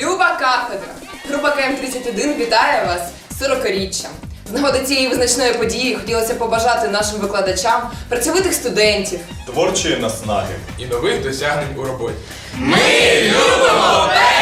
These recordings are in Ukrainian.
Люба кафедра. Група КМ31 вітає вас 40-річчям. З нагоди цієї визначної події хотілося побажати нашим викладачам працьовитих студентів. Творчої наснаги. І нових досягнень у роботі. Дорогая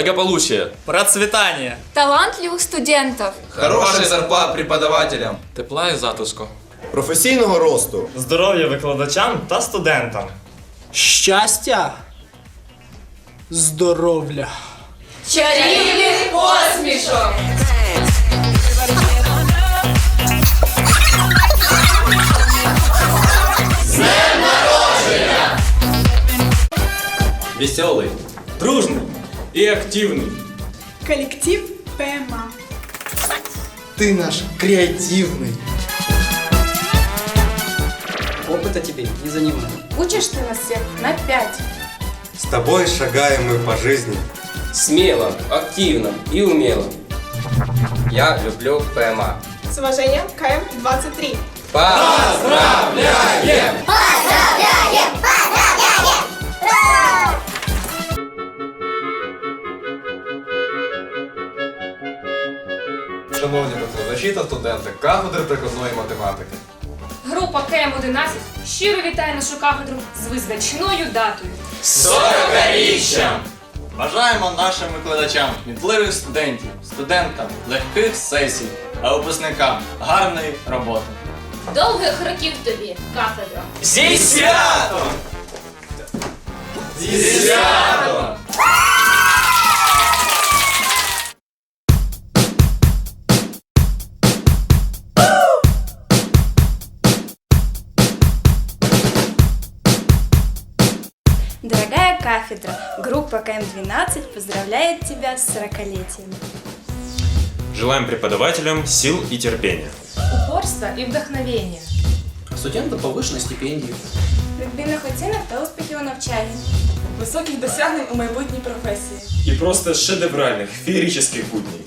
Благополучие. Процветание. Талантливых студентов. Хороший зарплат преподавателям. Тепла і затиску. Професійного росту. Здоров'я викладачам та студентам. Щастя. Здоров'я. Чарівних посмішок! Веселий. Дружний і активний. Коллектив ПМА. Ты наш креативный. Опыта тебе не занимай. Учиш ти нас всіх на 5. С тобой шагаем мы по жизни. Смело, активно и умело. Я люблю ПМА. С уважением, КМ-23. Поздравляем! Шановні Викладачі та студенти кафедри прикладної математики. Група КМ-11 щиро вітає нашу кафедру з визначною датою. Бажаємо нашим викладачам кмітливих студентів, студентам легких сесій, а випускникам гарної роботи. Довгих років тобі, кафедра! Зі святом! Зі святом! кафедра, группа КМ-12 поздравляет тебя с 40-летием. Желаем преподавателям сил и терпения. Упорство і вдохновення. Студентам повишеної стипендії. Відмінних оцінок та успіхів у навчанні. Високих досягнень у майбутній професії. И просто шедевральных, феерических будней.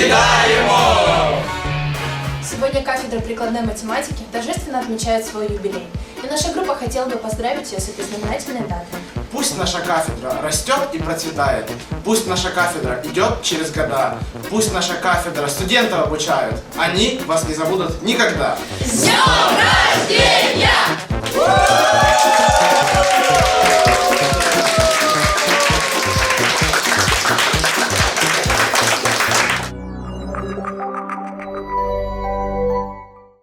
Вітаємо! Сегодня кафедра прикладной математики торжественно отмечает свой юбилей. И наша группа хотела бы поздравить ее с этой знаменательной датой. Пусть наша кафедра растет и процветает. Пусть наша кафедра идет через года. Пусть наша кафедра студентов обучают. Они вас не забудут никогда. С днем рождения!